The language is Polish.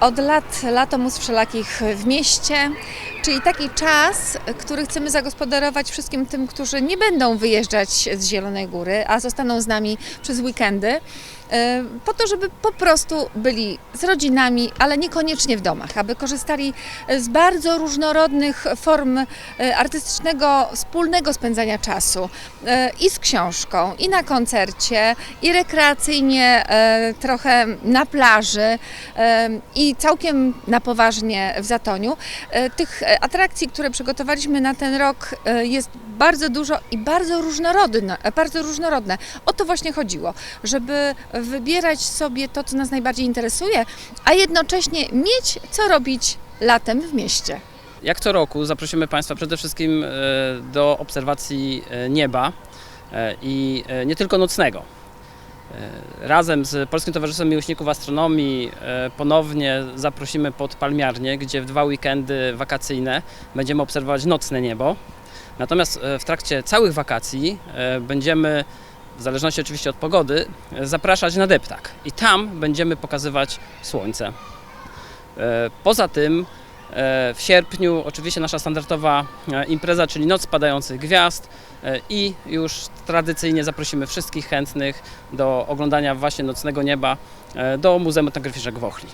Od lat Latomus Wszelakich w mieście, czyli taki czas, który chcemy zagospodarować wszystkim tym, którzy nie będą wyjeżdżać z Zielonej Góry, a zostaną z nami przez weekendy, e, po to, żeby po prostu byli z rodzinami, ale niekoniecznie w domach, aby korzystali z bardzo różnorodnych form e, artystycznego, wspólnego spędzania czasu e, i z książką, i na koncercie, i rekreacyjnie, trochę na plaży e, i całkiem na poważnie w Zatoniu. E, Tych e, atrakcji, które przygotowaliśmy na ten rok e, jest bardzo dużo i bardzo różnorodne. Bardzo różnorodne. O to właśnie chodziło, żeby wybierać sobie to, co nas najbardziej interesuje, a jednocześnie mieć co robić latem w mieście. Jak co roku zaprosimy Państwa przede wszystkim do obserwacji nieba i nie tylko nocnego. E, Razem z Polskim Towarzystwem Miłośników Astronomii e, ponownie zaprosimy pod Palmiarnię, gdzie w dwa weekendy wakacyjne będziemy obserwować nocne niebo. Natomiast e, w trakcie całych wakacji będziemy, w zależności oczywiście od pogody, zapraszać na deptak i tam będziemy pokazywać słońce. Poza tym W sierpniu oczywiście nasza standardowa e, impreza, czyli Noc Padających Gwiazd e, i już tradycyjnie zaprosimy wszystkich chętnych do oglądania właśnie nocnego nieba e, do Muzeum Etnograficznego w Ochli.